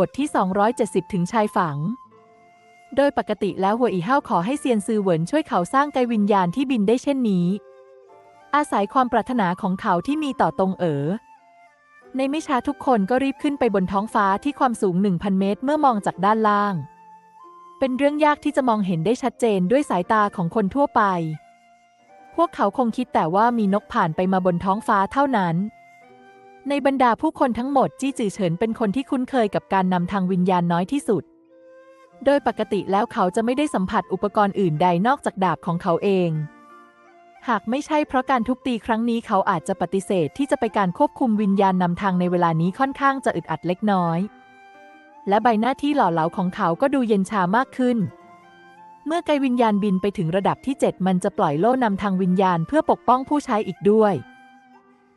บทที่ 270 ถึงชายฝัง โดยปกติแล้วหัวอีเฮาขอให้เซียนซือเหวินช่วยเขาสร้างไกวิญญาณที่บินได้เช่นนี้ อาศัยความปรารถนาของเขาที่มีต่อตรงเอ๋อ ในไม่ช้าทุกคนก็รีบขึ้นไปบนท้องฟ้าที่ความสูง 1,000 เมตร เมื่อมองจากด้านล่าง เป็นเรื่องยากที่จะมองเห็นได้ชัดเจนด้วยสายตาของคนทั่วไป พวกเขาคงคิดแต่ว่ามีนกผ่านไปมาบนท้องฟ้าเท่านั้น ในบรรดาผู้คนทั้งหมดจี้จือเฉินเป็นคนที่คุ้นเคยกับการนำทางวิญญาณน้อยที่สุด โดยปกติแล้วเขาจะไม่ได้สัมผัสอุปกรณ์อื่นใดนอกจากดาบของเขาเอง หากไม่ใช่เพราะการทุบตีครั้งนี้เขาอาจจะปฏิเสธที่จะไปการควบคุมวิญญาณนำทางในเวลานี้ค่อนข้างจะอึดอัดเล็กน้อย และใบหน้าที่หล่อเหลาของเขาก็ดูเย็นชามากขึ้น เมื่อไกวิญญาณบินไปถึงระดับที่ 7 มันจะปล่อยโล่นำทางวิญญาณเพื่อปกป้องผู้ใช้อีกด้วย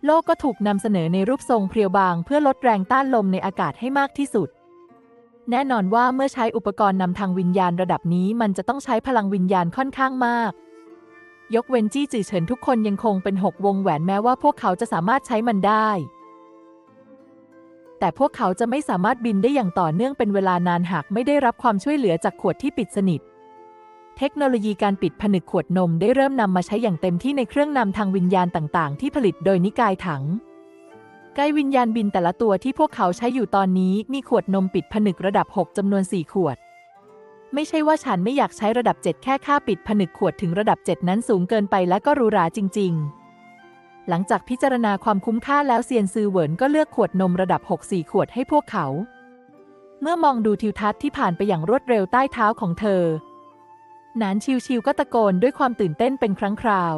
โล่ก็ถูกนำเสนอในรูปทรงเพรียวบาง เพื่อลดแรงต้านลมในอากาศให้มากที่สุด แน่นอนว่าเมื่อใช้อุปกรณ์นำทางวิญญาณระดับนี้มันจะต้องใช้พลังวิญญาณค่อนข้างมาก ยกเว้นจี้จือเฉินทุกคนยังคงเป็นหกวงแหวนแม้ว่าพวกเขาจะสามารถใช้มันได้ แต่พวกเขาจะไม่สามารถบินได้อย่างต่อเนื่องเป็นเวลานานหากไม่ได้รับความช่วยเหลือจากขวดที่ปิดสนิท เทคโนโลยีการปิดผนึกขวดนมได้เริ่มนำมาใช้อย่างเต็มที่ในเครื่องนำทางวิญญาณต่าง ๆ ที่ผลิตโดยนิกายถังใกล้วิญญาณบินแต่ละตัวที่พวกเขาใช้อยู่ตอนนี้มีขวดนมปิดผนึกระดับ 6จำนวน 4 ขวด ไม่ใช่ว่าฉันไม่อยากใช้ระดับ 7 แค่ค่าปิดผนึกขวดถึงระดับ 7 นั้นสูงเกินไปและก็หรูหราจริง ๆ หลังจากพิจารณาความคุ้มค่าแล้วเซียนซือเหวินก็เลือกขวดนมระดับ 6 4 ขวดให้พวกเขา เมื่อมองดูทิวทัศน์ที่ผ่านไปอย่างรวดเร็วใต้เท้าของเธอ นานชิวๆก็ตะโกนด้วยความตื่นเต้นเป็นครั้งคราว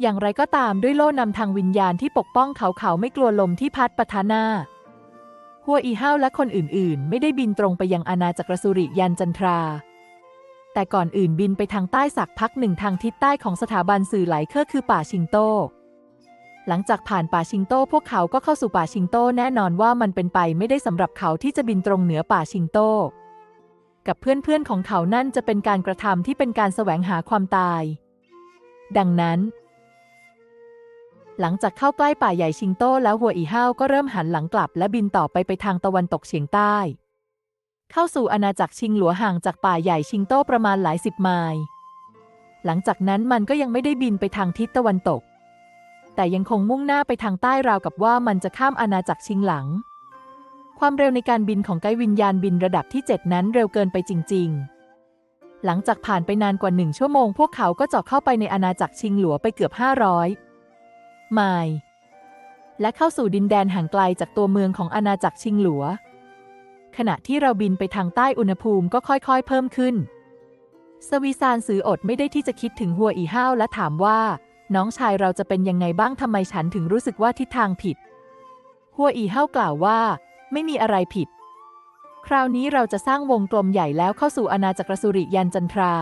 อย่างไรก็ตามด้วยโล่นำทางวิญญาณที่ปกป้องเขาเขาไม่กลัวลมที่พัดปะทะหน้า หัวอีห้าวและคนอื่นๆ ไม่ได้บินตรงไปยังอาณาจักรสุริยันจันทรา แต่ก่อนอื่นบินไปทางใต้สักพักหนึ่งทางทิศใต้ของสถาบันสื่อไหลเคอร์คือป่าชิงโตหลังจากผ่านป่าชิงโต้พวกเขาก็เข้าสู่ป่าชิงโต้แน่นอนว่ามันเป็นไปไม่ได้สำหรับเขาที่จะบินตรงเหนือป่าชิงโต้ กับเพื่อนๆของเขานั่นจะเป็นการกระทำที่เป็นการแสวงหาความตาย ดังนั้น หลังจากเข้าใกล้ป่าใหญ่ชิงโต้แล้วหัวอีห้าวก็เริ่มหันหลังกลับ และบินต่อไปไปทางตะวันตกเฉียงใต้ เข้าสู่อาณาจักรชิงหลัวห่างจากป่าใหญ่ชิงโต้ประมาณหลายสิบไมล์หลังจากนั้นมันก็ยังไม่ได้บินไปทางทิศตะวันตก แต่ยังคงมุ่งหน้าไปทางใต้ราวกับว่ามันจะข้ามอาณาจักรชิงหลัง ความเร็วในการบินของไกด์วิญญาณบินระดับที่ 7 นั้นเร็วเกินไปจริง ๆ หลังจากผ่านไปนานกว่าหนึ่งชั่วโมง พวกเขาก็เจาะเข้าไปในอาณาจักรชิงหลัวไปเกือบ 500 ไมล์และเข้าสู่ดินแดนห่างไกลจากตัวเมืองของอาณาจักรชิงหลัว ขณะที่เราบินไปทางใต้อุณหภูมิก็ค่อยๆ เพิ่มขึ้น สวีซานสืออดไม่ได้ที่จะคิดถึงหัวอีห้าวและถามว่า น้องชายเราจะเป็นยังไงบ้างทำไมฉันถึงรู้สึกว่าทิศทางผิด หัวอีห้าวกล่าวว่า ไม่มีอะไรผิด คราวนี้เราจะสร้างวงกลมใหญ่แล้วเข้าสู่อาณาจักรสุริยันจันทรา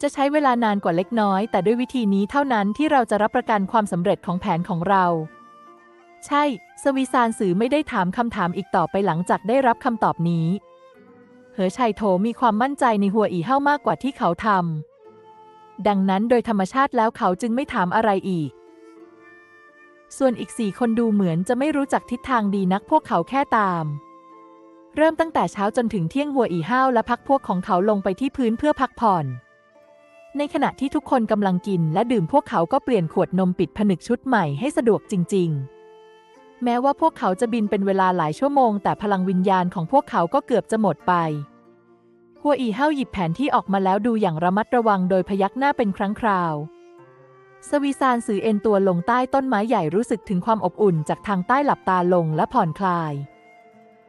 จะใช้เวลานานกว่าเล็กน้อย แต่ด้วยวิธีนี้เท่านั้นที่เราจะรับประกันความสำเร็จของแผนของเรา ใช่ สวีซานสือไม่ได้ถามคำถามอีกต่อไปหลังจากได้รับคำตอบนี้ เหอชัยโถมีความมั่นใจในหัวอีเฮ้ามากกว่าที่เขาทำดังนั้นโดยธรรมชาติแล้วเขาจึงไม่ถามอะไรอีก ส่วนอีกสี่คนดูเหมือนจะไม่รู้จักทิศทางดีนักพวกเขาแค่ตาม เริ่มตั้งแต่เช้าจนถึงเที่ยงหัวอีห้าวและพักพวกของเขาลงไปที่พื้นเพื่อพักผ่อน ในขณะที่ทุกคนกำลังกินและดื่มพวกเขาก็เปลี่ยนขวดนมปิดผนึกชุดใหม่ให้สะดวกจริง ๆ แม้ว่าพวกเขาจะบินเป็นเวลาหลายชั่วโมง แต่พลังวิญญาณของพวกเขาก็เกือบจะหมดไปหัวอีห้าวหยิบแผนที่ออกมาแล้วดูอย่างระมัดระวังโดยพยักหน้าเป็นครั้งคราว สวีซานสือเอ็นตัวลงใต้ต้นไม้ใหญ่รู้สึกถึงความอบอุ่นจากทางใต้หลับตาลงและผ่อนคลาย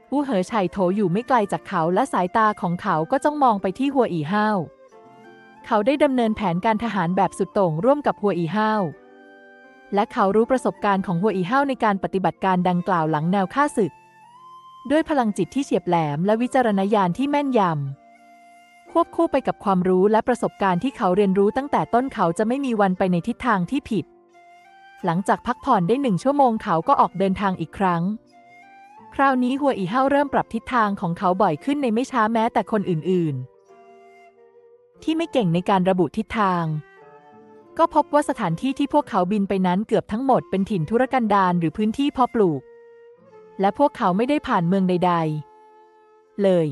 ผู้เหอไฉโถอยู่ไม่ไกลจากเขาและสายตาของเขาก็จ้องมองไปที่หัวอีห้าวเขาได้ดำเนินแผนการทหารแบบสุดโต่งร่วมกับหัวอีห้าวและเขารู้ประสบการณ์ของหัวอีห้าวในการปฏิบัติการดังกล่าวหลังแนวฆ่าศึก ด้วยพลังจิตที่เฉียบแหลมและวิจารณญาณที่แม่นยำ ควบคู่ไปกับความรู้และประสบการณ์ที่เขาเรียนรู้ตั้งแต่ต้นเขาจะไม่มีวันไปในทิศทางที่ผิด หลังจากพักผ่อนได้หนึ่งชั่วโมงเขาก็ออกเดินทางอีกครั้ง คราวนี้หัวอีเฮาเริ่มปรับทิศทางของเขาบ่อยขึ้นในไม่ช้าแม้แต่คนอื่นๆ ที่ไม่เก่งในการระบุทิศทาง ก็พบว่าสถานที่ที่พวกเขาบินไปนั้นเกือบทั้งหมดเป็นถิ่นธุรกันดารหรือพื้นที่เพาะปลูก และพวกเขาไม่ได้ผ่านเมืองใด ๆ เลย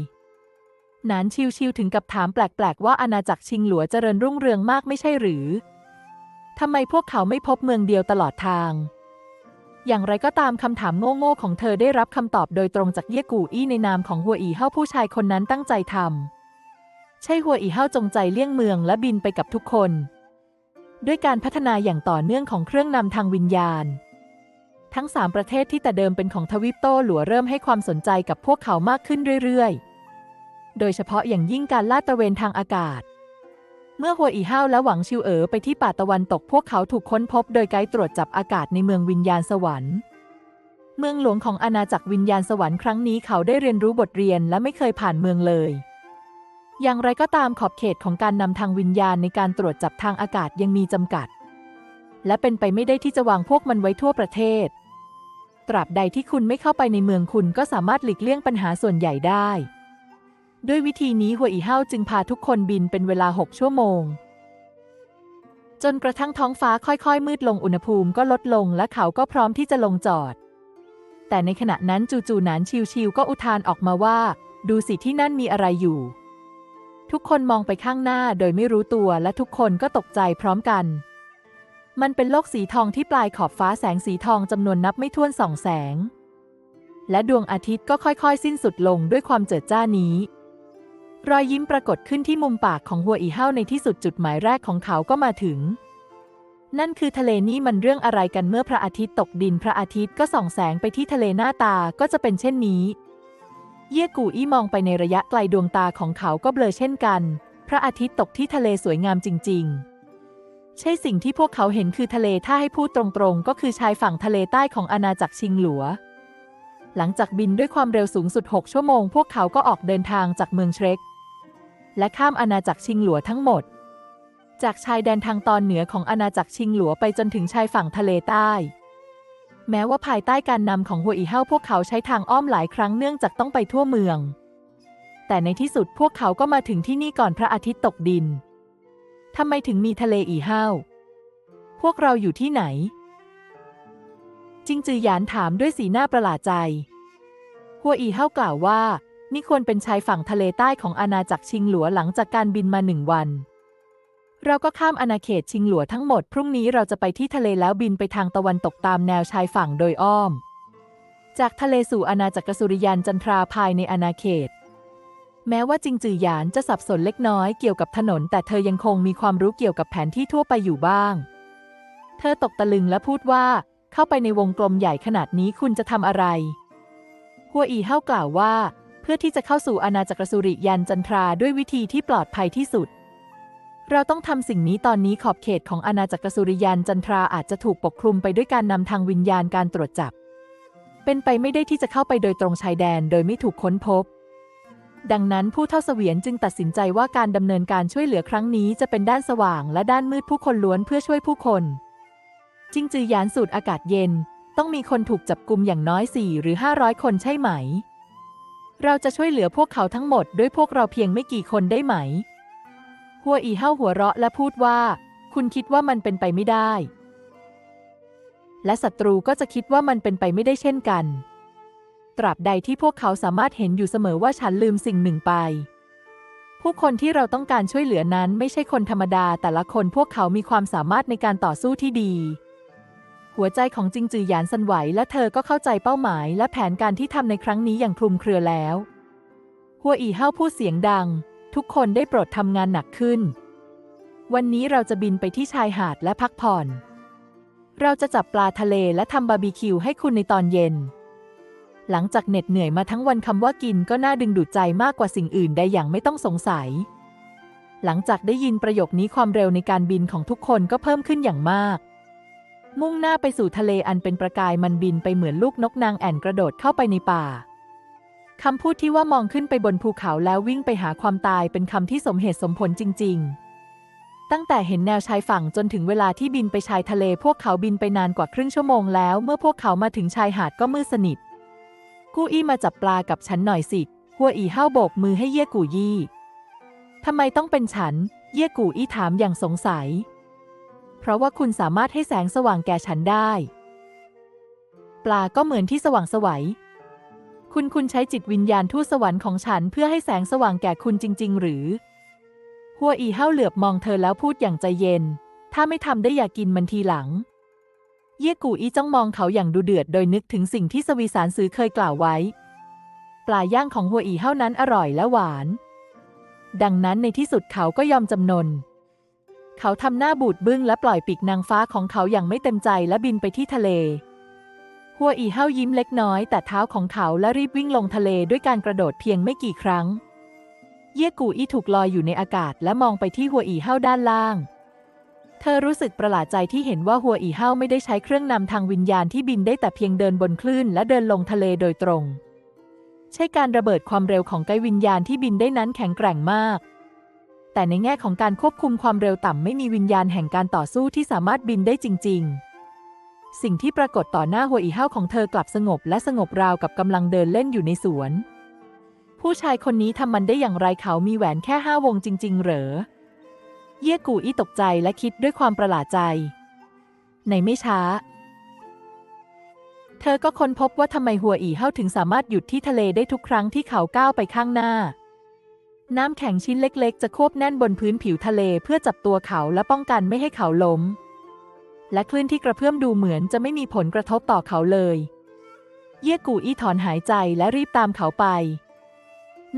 นานชิวๆถึงกับถามแปลกๆ ว่าอาณาจักรชิงหลัวเจริญรุ่งเรืองมากไม่ใช่หรือ ทำไมพวกเขาไม่พบเมืองเดียวตลอดทาง อย่างไรก็ตามคำถามโง่ๆของเธอได้รับคำตอบโดยตรงจากเย่กูอี้ในนามของหัวอีเฮาผู้ชายคนนั้นตั้งใจทำ ใช่หัวอีเฮาจงใจเลี่ยงเมืองและบินไปกับทุกคน ด้วยการพัฒนาอย่างต่อเนื่องของเครื่องนำทางวิญญาณทั้งสามประเทศที่แต่เดิมเป็นของทวีปโต้หลัวเริ่มให้ความสนใจกับพวกเขามากขึ้นเรื่อย ๆ โดยเฉพาะอย่างยิ่งการลาดตระเวนทางอากาศ เมื่อหัวอีห้าวและหวังชิวเอ๋อไปที่ป่าตะวันตกพวกเขาถูกค้นพบโดยไกด์ตรวจจับอากาศในเมืองวิญญาณสวรรค์เมืองหลวงของอาณาจักรวิญญาณสวรรค์ครั้งนี้เขาได้เรียนรู้บทเรียนและไม่เคยผ่านเมืองเลย อย่างไรก็ตามขอบเขตของการนำทางวิญญาณในการตรวจจับทางอากาศยังมีจำกัด และเป็นไปไม่ได้ที่จะวางพวกมันไว้ทั่วประเทศ ตราบใดที่คุณไม่เข้าไปในเมืองคุณก็สามารถหลีกเลี่ยงปัญหาส่วนใหญ่ได้ ด้วยวิธีนี้หัวอีเฮาจึงพาทุกคนบินเป็นเวลา 6 ชั่วโมง จนกระทั่งท้องฟ้าค่อยๆ มืดลงอุณหภูมิก็ลดลงและเขาก็พร้อมที่จะลงจอด แต่ในขณะนั้นจู่ๆหนานชิวๆก็อุทานออกมาว่า ดูสิที่นั่นมีอะไรอยู่ ทุกคนมองไปข้างหน้าโดยไม่รู้ตัวและทุกคนก็ตกใจพร้อมกัน มันเป็นโลกสีทองที่ปลายขอบฟ้าแสงสีทองจำนวนนับไม่ถ้วนสองแสง และดวงอาทิตย์ก็ค่อยๆ สิ้นสุดลงด้วยความเจิดจ้านี้ รอยยิ้มปรากฏขึ้นที่มุมปากของหัวอีเฮ้าในที่สุดจุดหมายแรกของเขาก็มาถึง นั่นคือทะเลนี้มันเรื่องอะไรกันเมื่อพระอาทิตย์ตกดินพระอาทิตย์ก็ส่องแสงไปที่ทะเลหน้าตาก็จะเป็นเช่นนี้ เย่กูอี้มองไปในระยะไกลดวงตาของเขาก็เบลอเช่นกัน พระอาทิตย์ตกที่ทะเลสวยงามจริง ๆใช่สิ่งที่พวกเขาเห็นคือทะเลถ้าให้พูดตรงๆ ก็คือชายฝั่งทะเลใต้ของอาณาจักรชิงหลัว หลังจากบินด้วยความเร็วสูงสุด 6 ชั่วโมง พวกเขาก็ออกเดินทางจากเมืองเทรค และข้ามอาณาจักรชิงหลัวทั้งหมด จากชายแดนทางตอนเหนือของอาณาจักรชิงหลัวไปจนถึงชายฝั่งทะเลใต้ แม้ว่าภายใต้การนำของหัวอีเฮาพวกเขาใช้ทางอ้อมหลายครั้งเนื่องจากต้องไปทั่วเมือง แต่ในที่สุดพวกเขาก็มาถึงที่นี่ก่อนพระอาทิตย์ตกดินทำไมถึงมีทะเลอีเฮาพวกเราอยู่ที่ไหน จิงจือหยานถามด้วยสีหน้าประหลาดใจ หัวอีเฮากล่าวว่า นี่ควรเป็นชายฝั่งทะเลใต้ของอาณาจักรชิงหลัวหลังจากการบินมาหนึ่งวัน เราก็ข้ามอาณาเขตชิงหลัวทั้งหมด พรุ่งนี้เราจะไปที่ทะเลแล้วบินไปทางตะวันตกตามแนวชายฝั่งโดยอ้อม จากทะเลสู่อาณาจักรสุริยันจันทราภายในอาณาเขต แม้ว่าจิงจือหยานจะสับสนเล็กน้อยเกี่ยวกับถนน แต่เธอยังคงมีความรู้เกี่ยวกับแผนที่ทั่วไปอยู่บ้าง เธอตกตะลึงและพูดว่า เข้าไปในวงกลมใหญ่ขนาดนี้คุณจะทำอะไร หัวอีเฮ้ากล่าวว่า เพื่อที่จะเข้าสู่อาณาจักรสุริยันจันทราด้วยวิธีที่ปลอดภัยที่สุด เราต้องทำสิ่งนี้ตอนนี้ขอบเขตของอาณาจักรสุริยันจันทราอาจจะถูกปกคลุมไปด้วยการนำทางวิญญาณการตรวจจับ เป็นไปไม่ได้ที่จะเข้าไปโดยตรงชายแดนโดยไม่ถูกค้นพบ ดังนั้นผู้เท่าเสวียนจึงตัดสินใจว่าการดำเนินการช่วยเหลือครั้งนี้จะเป็นด้านสว่างและด้านมืดผู้คนล้วนเพื่อช่วยผู้คนจิงจือยานสูดอากาศเย็น ต้องมีคนถูกจับกลุมอย่างน้อย4หรือ500 คนใช่ไหม เราจะช่วยเหลือพวกเขาทั้งหมดด้วยพวกเราเพียงไม่กี่คนได้ไหม หัวอีเฮ้าหัวเราะและพูดว่า คุณคิดว่ามันเป็นไปไม่ได้ และศัตรูก็จะคิดว่ามันเป็นไปไม่ได้เช่นกัน ตราบใดที่พวกเขาสามารถเห็นอยู่เสมอว่าฉันลืมสิ่งหนึ่งไป ผู้คนที่เราต้องการช่วยเหลือนั้นไม่ใช่คนธรรมดา แต่ละคนพวกเขามีความสามารถในการต่อสู้ที่ดี หัวใจของจิงจือหยานสั่นไหวและเธอก็เข้าใจเป้าหมายและแผนการที่ทำในครั้งนี้อย่างคลุมเครือแล้ว หัวอีเฮาพูดเสียงดัง ทุกคนได้โปรดทำงานหนักขึ้น วันนี้เราจะบินไปที่ชายหาดและพักผ่อน เราจะจับปลาทะเลและทำบาร์บีคิวให้คุณในตอนเย็น หลังจากเหน็ดเหนื่อยมาทั้งวันคำว่ากินก็น่าดึงดูดใจมากกว่าสิ่งอื่นใดอย่างไม่ต้องสงสัย หลังจากได้ยินประโยคนี้ความเร็วในการบินของทุกคนก็เพิ่มขึ้นอย่างมาก มุ่งหน้าไปสู่ทะเลอันเป็นประกายมันบินไปเหมือนลูกนกนางแอ่นกระโดดเข้าไปในป่าคำพูดที่ว่ามองขึ้นไปบนภูเขาแล้ววิ่งไปหาความตายเป็นคำที่สมเหตุสมผลจริง ๆ ตั้งแต่เห็นแนวชายฝั่งจนถึงเวลาที่บินไปชายทะเล พวกเขาบินไปนานกว่าครึ่งชั่วโมงแล้ว เมื่อพวกเขามาถึงชายหาดก็มืดสนิท กู้อี้มาจับปลากับฉันหน่อยสิ หัวอีเห้าโบกมือให้เย่กูยี่ทำไมต้องเป็นฉัน เย่กูอี้ถามอย่างสงสัย เพราะว่าคุณสามารถให้แสงสว่างแก่ฉันได้ ปลาก็เหมือนที่สว่างสวัย คุณคุณใช้จิตวิญญาณทูตสวรรค์ของฉันเพื่อให้แสงสว่างแก่คุณจริง ๆ หรือ หัวอีเฮาเหลือบมองเธอแล้วพูดอย่างใจเย็น ถ้าไม่ทำได้อย่ากินมันทีหลัง เย่กูอีจ้องมองเขาอย่างดูเดือดโดยนึกถึงสิ่งที่สวีสารซื้อเคยกล่าวไว้ ปลาย่างของหัวอีเฮานั้นอร่อยและหวาน ดังนั้นในที่สุดเขาก็ยอมจำนน เขาทำหน้าบูดบึ้งและปล่อยปีกนางฟ้าของเขาอย่างไม่เต็มใจและบินไปที่ทะเล หัวอีเฮายิ้มเล็กน้อยแต่เท้าของเขาและรีบวิ่งลงทะเลด้วยการกระโดดเพียงไม่กี่ครั้ง เย่กูอี้ถูกลอยอยู่ในอากาศและมองไปที่หัวอีเฮาด้านล่าง เธอรู้สึกประหลาดใจที่เห็นว่าหัวอีเฮาไม่ได้ใช้เครื่องนำทางวิญญาณที่บินได้แต่เพียงเดินบนคลื่นและเดินลงทะเลโดยตรง ใช่การระเบิดความเร็วของไกวิญญาณที่บินได้นั้นแข็งแกร่งมาก แต่ในแง่ของการควบคุมความเร็วต่ำไม่มีวิญญาณแห่งการต่อสู้ที่สามารถบินได้จริง ๆ สิ่งที่ปรากฏต่อหน้าหัวอีเฮาของเธอกลับสงบและสงบราวกับกำลังเดินเล่นอยู่ในสวน ผู้ชายคนนี้ทำมันได้อย่างไรเขามีแหวนแค่ห้าวงจริง ๆ เหรอ เย่กูอี้ตกใจและคิดด้วยความประหลาดใจ ในไม่ช้า เธอก็ค้นพบว่าทำไมหัวอีเฮาถึงสามารถหยุดที่ทะเลได้ทุกครั้งที่เขาก้าวไปข้างหน้า น้ำแข็งชิ้นเล็กๆ จะควบแน่นบนพื้นผิวทะเลเพื่อจับตัวเขาและป้องกันไม่ให้เขาล้ม และคลื่นที่กระเพื่อมดูเหมือนจะไม่มีผลกระทบต่อเขาเลย เย่กูอี้ถอนหายใจและรีบตามเขาไป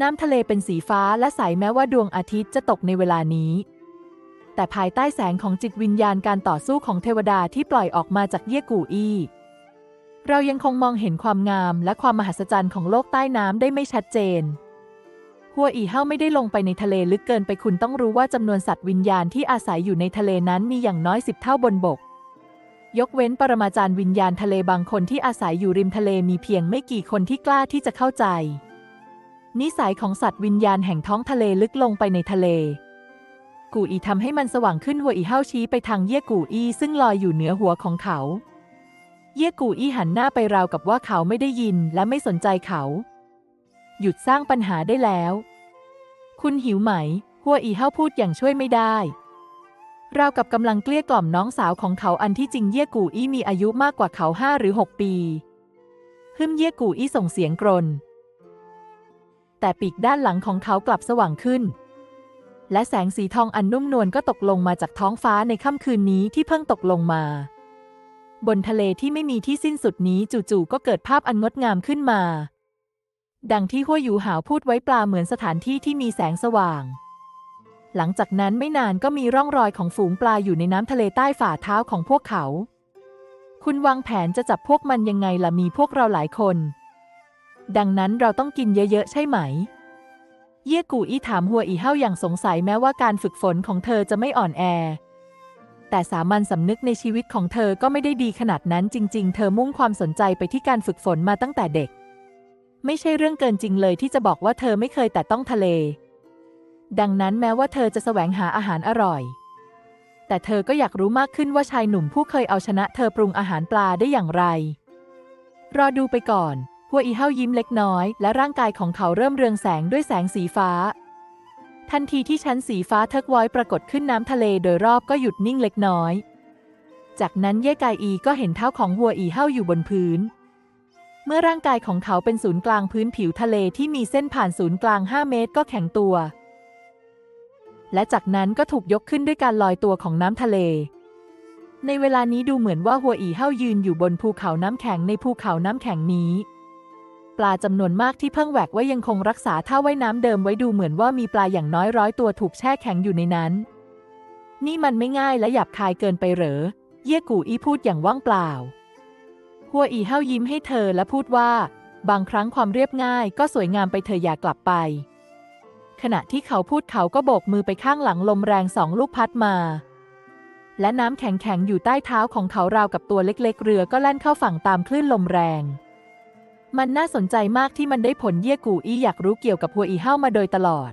น้ำทะเลเป็นสีฟ้าและใสแม้ว่าดวงอาทิตย์จะตกในเวลานี้ แต่ภายใต้แสงของจิตวิญญาณการต่อสู้ของเทวดาที่ปล่อยออกมาจากเย่กูอี้เรายังคงมองเห็นความงามและความมหัศจรรย์ของโลกใต้น้ำได้ไม่ชัดเจน หัวอีเฮาไม่ได้ลงไปในทะเลลึกเกินไปคุณต้องรู้ว่าจำนวนสัตว์วิญญาณที่อาศัยอยู่ในทะเลนั้นมีอย่างน้อยสิบเท่าบนบก ยกเว้นปรมาจารย์วิญญาณทะเลบางคนที่อาศัยอยู่ริมทะเลมีเพียงไม่กี่คนที่กล้าที่จะเข้าใจ นิสัยของสัตว์วิญญาณแห่งท้องทะเลลึกลงไปในทะเล กูอีทำให้มันสว่างขึ้นหัวอีเฮาชี้ไปทางเย่กูอีซึ่งลอยอยู่เหนือหัวของเขา เย่กูอีหันหน้าไปราวกับว่าเขาไม่ได้ยินและไม่สนใจเขา หยุดสร้างปัญหาได้แล้ว คุณหิวไหม หัวอีเฮาพูดอย่างช่วยไม่ได้ราวกับกำลังเกลี้ยกล่อมน้องสาวของเขาอันที่จริงเย่กูอี้มีอายุมากกว่าเขาห้าหรือหกปีฮึมเย่กูอี้ส่งเสียงกรน แต่ปีกด้านหลังของเขากลับสว่างขึ้น และแสงสีทองอันนุ่มนวลก็ตกลงมาจากท้องฟ้าในค่ำคืนนี้ที่เพิ่งตกลงมา บนทะเลที่ไม่มีที่สิ้นสุดนี้จู่ๆก็เกิดภาพอันงดงามขึ้นมา ดังที่ห้วยหยูหาวพูดไว้ปลาเหมือนสถานที่ที่มีแสงสว่าง หลังจากนั้นไม่นานก็มีร่องรอยของฝูงปลาอยู่ในน้ำทะเลใต้ฝ่าเท้าของพวกเขา คุณวางแผนจะจับพวกมันยังไงล่ะมีพวกเราหลายคน ดังนั้นเราต้องกินเยอะๆใช่ไหม เย่กูอี้ถามหัวอีเฮาอย่างสงสัยแม้ว่าการฝึกฝนของเธอจะไม่อ่อนแอ แต่สามัญสำนึกในชีวิตของเธอก็ไม่ได้ดีขนาดนั้นจริง ๆ เธอมุ่งความสนใจไปที่การฝึกฝนมาตั้งแต่เด็ก ไม่ใช่เรื่องเกินจริงเลยที่จะบอกว่าเธอไม่เคยแต่ต้องทะเล ดังนั้นแม้ว่าเธอจะแสวงหาอาหารอร่อย แต่เธอก็อยากรู้มากขึ้นว่าชายหนุ่มผู้เคยเอาชนะเธอปรุงอาหารปลาได้อย่างไร รอดูไปก่อนหัวอีเฮายิ้มเล็กน้อย และร่างกายของเขาเริ่มเรืองแสงด้วยแสงสีฟ้า ทันทีที่ชั้นสีฟ้าเทิกไว้ปรากฏขึ้นน้ำทะเลโดยรอบก็หยุดนิ่งเล็กน้อย จากนั้นเย่กายอีก็เห็นเท้าของหัวอีเฮาอยู่บนพื้น เมื่อร่างกายของเขาเป็นศูนย์กลางพื้นผิวทะเลที่มีเส้นผ่านศูนย์กลาง 5 เมตรก็แข็งตัว และจากนั้นก็ถูกยกขึ้นด้วยการลอยตัวของน้ำทะเล ในเวลานี้ดูเหมือนว่าหัวอีเฮายืนอยู่บนภูเขาน้ำแข็งในภูเขาน้ำแข็งนี้ ปลาจำนวนมากที่เพิ่งแหวกไว้ยังคงรักษาท่าว่ายน้ำเดิมไว้ดูเหมือนว่ามีปลาอย่างน้อยร้อยตัวถูกแช่แข็งอยู่ในนั้น นี่มันไม่ง่ายและหยาบคายเกินไปเหรอ เย่กูอี้พูดอย่างว่างเปล่า หัวอีเฮายิ้มให้เธอและพูดว่า บางครั้งความเรียบง่ายก็สวยงามไปเธออย่ากลับไป ขณะที่เขาพูดเขาก็โบกมือไปข้างหลังลมแรงสองลูกพัดมา และน้ำแข็งๆอยู่ใต้เท้าของเขาราวกับตัวเล็กๆ เรือก็แล่นเข้าฝั่งตามคลื่นลมแรง มันน่าสนใจมากที่มันได้ผลเยี่ยกูอีอยากรู้เกี่ยวกับหัวอีเฮามาโดยตลอด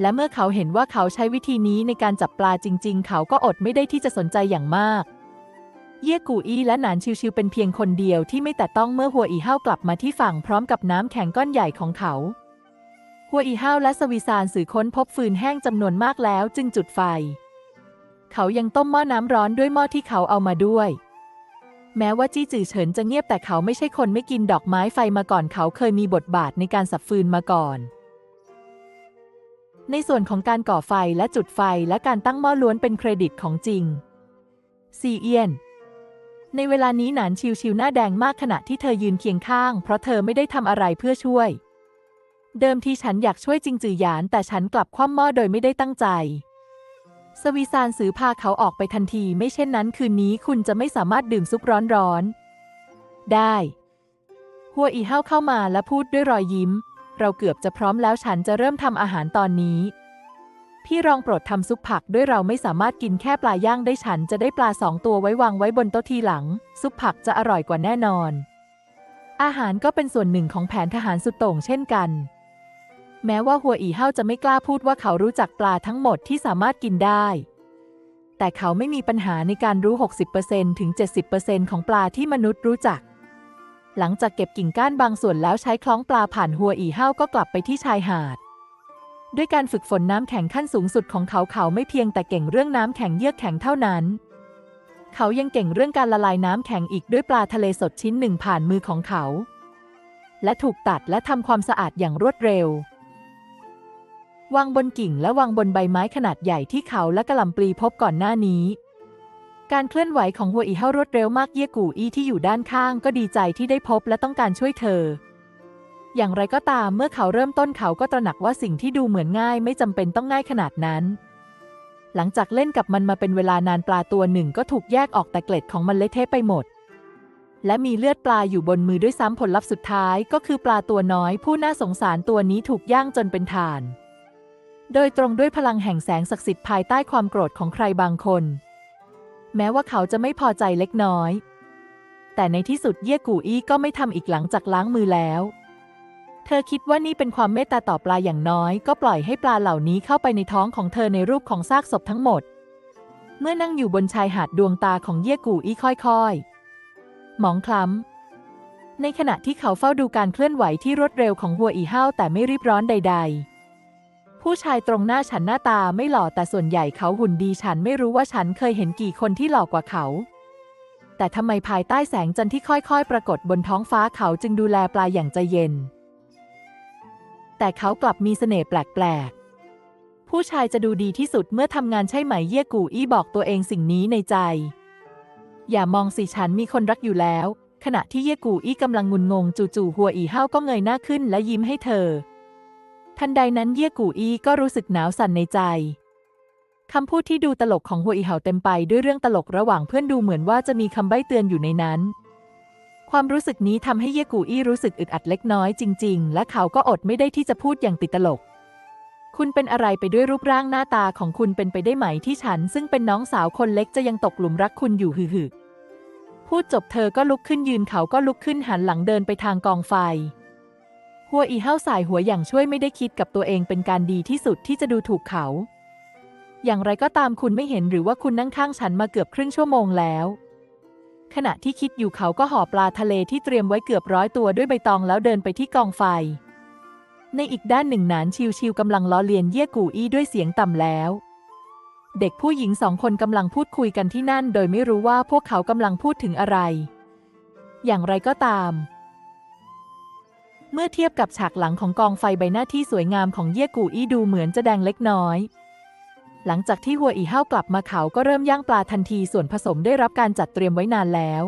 และเมื่อเขาเห็นว่าเขาใช้วิธีนี้ในการจับปลาจริง ๆ เขาก็อดไม่ได้ที่จะสนใจอย่างมาก เย่กูอี้และหนานชิวๆเป็นเพียงคนเดียวที่ไม่แต่ต้องเมื่อหัวอีเฮากลับมาที่ฝั่งพร้อมกับน้ำแข็งก้อนใหญ่ของเขา หัวอีเฮาและสวีซานสื่อค้นพบฟืนแห้งจำนวนมากแล้วจึงจุดไฟ เขายังต้มหม้อน้ำร้อนด้วยหม้อที่เขาเอามาด้วย แม้ว่าจี้จื่อเฉินจะเงียบแต่เขาไม่ใช่คนไม่กินดอกไม้ไฟมาก่อนเขาเคยมีบทบาทในการสับฟืนมาก่อนในส่วนของการก่อไฟและจุดไฟและการตั้งหม้อล้วนเป็นเครดิตของจริงซีเอียน ในเวลานี้หนานชิวชิวหน้าแดงมากขณะที่เธอยืนเคียงข้าง เพราะเธอไม่ได้ทำอะไรเพื่อช่วย เดิมทีฉันอยากช่วยจริงจือหยาน แต่ฉันกลับคว่ำหม้อโดยไม่ได้ตั้งใจ สวีซานซื้อพาเขาออกไปทันที ไม่เช่นนั้นคืนนี้คุณจะไม่สามารถดื่มซุปร้อนๆ ได้ หัวอีเห้าเข้ามาและพูดด้วยรอยยิ้ม เราเกือบจะพร้อมแล้วฉันจะเริ่มทำอาหารตอนนี้ พี่รองโปรดทำซุปผักด้วยเราไม่สามารถกินแค่ปลาย่างได้ฉันจะได้ปลาสองตัวไว้วางไว้บนโต๊ะทีหลัง ซุปผักจะอร่อยกว่าแน่นอน อาหารก็เป็นส่วนหนึ่งของแผนทหารสุดโต่งเช่นกัน แม้ว่าหัวอีเฮาจะไม่กล้าพูดว่าเขารู้จักปลาทั้งหมดที่สามารถกินได้ แต่เขาไม่มีปัญหาในการรู้ 60%ถึง 70%ของปลาที่มนุษย์รู้จัก หลังจากเก็บกิ่งก้านบางส่วนแล้วใช้คล้องปลาผ่านหัวอีเฮาก็กลับไปที่ชายหาด ด้วยการฝึกฝนน้ำแข็งขั้นสูงสุดของเขาเขาไม่เพียงแต่เก่งเรื่องน้ำแข็งเยือกแข็งเท่านั้น เขายังเก่งเรื่องการละลายน้ำแข็งอีกด้วยปลาทะเลสดชิ้นหนึ่งผ่านมือของเขา และถูกตัดและทำความสะอาดอย่างรวดเร็ว วางบนกิ่งและวางบนใบไม้ขนาดใหญ่ที่เขาและกระหลำปลีพบก่อนหน้านี้ การเคลื่อนไหวของหัวอีเฮารวดเร็วมากเยี่ยกูอี้ที่อยู่ด้านข้าง ก็ดีใจที่ได้พบและต้องการช่วยเธอ อย่างไรก็ตามเมื่อเขาเริ่มต้นเขาก็ตระหนักว่าสิ่งที่ดูเหมือนง่ายไม่จำเป็นต้องง่ายขนาดนั้น หลังจากเล่นกับมันมาเป็นเวลานานปลาตัวหนึ่งก็ถูกแยกออกแต่เกล็ดของมันเละเทะไปหมด และมีเลือดปลาอยู่บนมือด้วยซ้ำผลลัพธ์สุดท้ายก็คือปลาตัวน้อย ผู้น่าสงสารตัวนี้ถูกย่างจนเป็นถ่าน โดยตรงด้วยพลังแห่งแสงศักดิ์สิทธิ์ภายใต้ความโกรธของใครบางคน แม้ว่าเขาจะไม่พอใจเล็กน้อย แต่ในที่สุดเย่กูอี้ก็ไม่ทำอีกหลังจากล้างมือแล้ว เธอคิดว่านี่เป็นความเมตตาต่อปลาอย่างน้อย ก็ปล่อยให้ปลาเหล่านี้เข้าไปในท้องของเธอในรูปของซากศพทั้งหมด เมื่อนั่งอยู่บนชายหาดดวงตาของเย่กูอี้ค่อยๆ หมองคล้ำ ในขณะที่เขาเฝ้าดูการเคลื่อนไหวที่รวดเร็วของหัวอีเฮาแต่ไม่รีบร้อนใด ๆ ผู้ชายตรงหน้าฉันหน้าตาไม่หล่อแต่ส่วนใหญ่เขาหุ่นดีฉันไม่รู้ว่าฉันเคยเห็นกี่คนที่หล่อกว่าเขาแต่ทำไมภายใต้แสงจันทร์ที่ค่อยๆ ปรากฏบนท้องฟ้าเขาจึงดูแลปลาอย่างใจเย็น แต่เขากลับมีเสน่ห์แปลกๆ ผู้ชายจะดูดีที่สุดเมื่อทำงานใช่ไหมเย่กูอี้บอกตัวเองสิ่งนี้ในใจ อย่ามองสิฉันมีคนรักอยู่แล้ว ขณะที่เย่กูอี้กำลังงุนงงจู่ๆหัวอีเฮาก็เงยหน้าขึ้นและยิ้มให้เธอ ทันใดนั้นเย่กูอี้ก็รู้สึกหนาวสั่นในใจคำพูดที่ดูตลกของหัวอีเหาเต็มไปด้วยเรื่องตลกระหว่างเพื่อนดูเหมือนว่าจะมีคำใบ้เตือนอยู่ในนั้น ความรู้สึกนี้ทำให้เยกูอี้รู้สึกอึดอัดเล็กน้อยจริง ๆ และเขาก็อดไม่ได้ที่จะพูดอย่างติดตลก คุณเป็นอะไรไปด้วยรูปร่างหน้าตาของคุณเป็นไปได้ไหมที่ฉัน ซึ่งเป็นน้องสาวคนเล็กจะยังตกหลุมรักคุณอยู่หึๆพูดจบเธอก็ลุกขึ้นยืนเขาก็ลุกขึ้นหันหลังเดินไปทางกองไฟ หัวอีเฮ้าสายหัวอย่างช่วยไม่ได้คิดกับตัวเองเป็นการดีที่สุดที่จะดูถูกเขา อย่างไรก็ตามคุณไม่เห็นหรือว่าคุณนั่งข้างฉันมาเกือบครึ่งชั่วโมงแล้ว ขณะที่คิดอยู่เขาก็ห่อปลาทะเลที่เตรียมไว้เกือบร้อยตัวด้วยใบตองแล้วเดินไปที่กองไฟ ในอีกด้านหนึ่งหนานชิวชิวกำลังล้อเลียนเย่กูอี้ด้วยเสียงต่ำแล้ว เด็กผู้หญิงสองคนกำลังพูดคุยกันที่นั่น โดยไม่รู้ว่าพวกเขากำลังพูดถึงอะไร อย่างไรก็ตาม เมื่อเทียบกับฉากหลังของกองไฟใบหน้าที่สวยงามของเย่กูอี้ดูเหมือนจะแดงเล็กน้อย หลังจากที่หัวอีเห้ากลับมาเขาก็เริ่มย่างปลาทันทีส่วนผสมได้รับการจัดเตรียมไว้นานแล้ว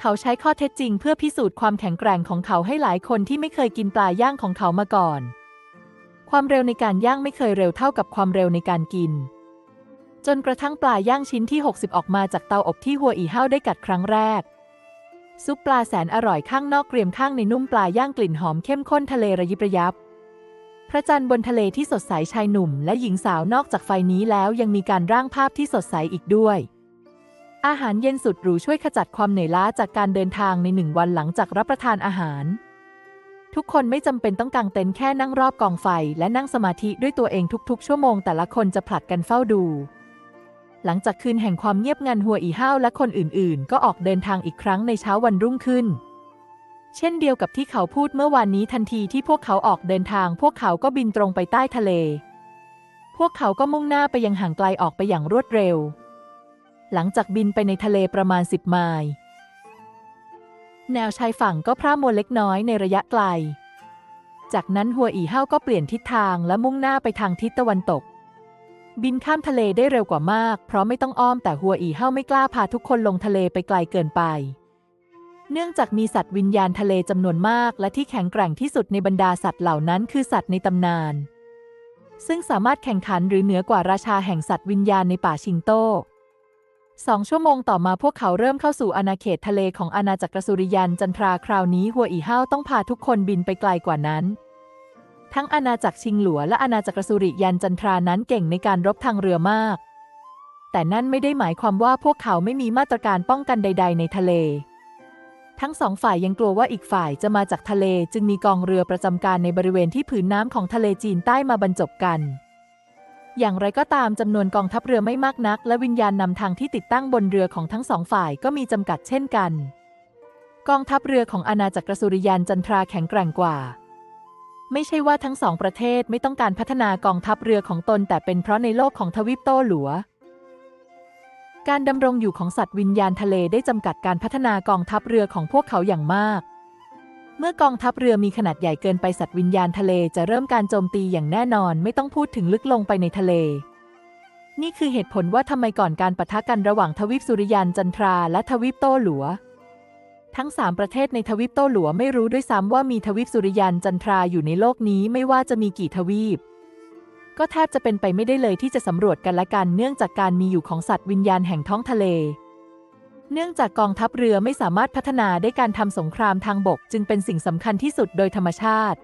เขาใช้ข้อเท็จจริงเพื่อพิสูจน์ความแข็งแกร่งของเขาให้หลายคนที่ไม่เคยกินปลาย่างของเขามาก่อน ความเร็วในการย่างไม่เคยเร็วเท่ากับความเร็วในการกิน จนกระทั่งปลาย่างชิ้นที่ 60 ออกมาจากเตาอบที่หัวอีเห้าได้กัดครั้งแรก ซุปปลาแสนอร่อยข้างนอกเกรียมข้างในนุ่มปลาย่างกลิ่นหอมเข้มข้นทะเลระยิบระยับ พระจันทร์บนทะเลที่สดใสชายหนุ่มและหญิงสาวนอกจากไฟนี้แล้วยังมีการร่างภาพที่สดใสอีกด้วย อาหารเย็นสุดหรูช่วยขจัดความเหนื่อยล้าจากการเดินทางในหนึ่งวันหลังจากรับประทานอาหาร ทุกคนไม่จำเป็นต้องกางเต็นท์แค่นั่งรอบกองไฟ และนั่งสมาธิด้วยตัวเองทุกๆ ชั่วโมงแต่ละคนจะผลัดกันเฝ้าดู หลังจากคืนแห่งความเงียบงันหัวอีห้าวและคนอื่นๆ ก็ออกเดินทางอีกครั้งในเช้าวันรุ่งขึ้น เช่นเดียวกับที่เขาพูดเมื่อวานนี้ทันทีที่พวกเขาออกเดินทาง พวกเขาก็บินตรงไปใต้ทะเล พวกเขาก็มุ่งหน้าไปยังห่างไกลออกไปอย่างรวดเร็ว หลังจากบินไปในทะเลประมาณ10ไมล์แนวชายฝั่งก็พร่ามัวเล็กน้อยในระยะไกล จากนั้นหัวอีเฮาก็เปลี่ยนทิศทางและมุ่งหน้าไปทางทิศตะวันตก บินข้ามทะเลได้เร็วกว่ามาก เพราะไม่ต้องอ้อมแต่หัวอีเฮาไม่กล้าพาทุกคนลงทะเลไปไกลเกินไป เนื่องจากมีสัตว์วิญญาณทะเลจำนวนมาก และที่แข็งแกร่งที่สุดในบรรดาสัตว์เหล่านั้นคือสัตว์ในตำนาน ซึ่งสามารถแข่งขันหรือเหนือกว่าราชาแห่งสัตว์วิญญาณในป่าชิงโต้สองชั่วโมงต่อมาพวกเขาเริ่มเข้าสู่อาณาเขตทะเลของอาณาจักรสุริยันจันทราคราวนี้หัวอีเฮาวต้องพาทุกคนบินไปไกลกว่านั้น ทั้งอาณาจักรชิงหลัวและอาณาจักรสุริยันจันทรานั้นเก่งในการรบทางเรือมาก แต่นั่นไม่ได้หมายความว่าพวกเขาไม่มีมาตรการป้องกันใด ๆ ในทะเล ทั้งสองฝ่ายยังกลัวว่าอีกฝ่ายจะมาจากทะเลจึงมีกองเรือประจำการในบริเวณที่ผืนน้ำของทะเลจีนใต้มาบรรจบกัน อย่างไรก็ตามจำนวนกองทัพเรือไม่มากนัก และวิญญาณนำทางที่ติดตั้งบนเรือของทั้งสองฝ่ายก็มีจำกัดเช่นกัน กองทัพเรือของอาณาจักรสุริยันจันทราแข็งแกร่งกว่า ไม่ใช่ว่าทั้งสองประเทศไม่ต้องการพัฒนากองทัพเรือของตนแต่เป็นเพราะในโลกของทวีปโต้หลัว การดำรงอยู่ของสัตว์วิญญาณทะเลได้จำกัดการพัฒนากองทัพเรือของพวกเขาอย่างมาก เมื่อกองทัพเรือมีขนาดใหญ่เกินไปสัตว์วิญญาณทะเลจะเริ่มการโจมตีอย่างแน่นอนไม่ต้องพูดถึงลึกลงไปในทะเล นี่คือเหตุผลว่าทำไมก่อนการปะทะกันระหว่างทวีปสุริยันจันทราและทวีปโตหลัว ทั้งสามประเทศในทวีปโตหลัวไม่รู้ด้วยซ้ำว่ามีทวีปสุริยันจันทราอยู่ในโลกนี้ไม่ว่าจะมีกี่ทวีป ก็แทบจะเป็นไปไม่ได้เลยที่จะสำรวจกันและกันเนื่องจากการมีอยู่ของสัตว์วิญญาณแห่งท้องทะเล เนื่องจากกองทัพเรือไม่สามารถพัฒนาได้การทำสงครามทางบก จึงเป็นสิ่งสำคัญที่สุดโดยธรรมชาติ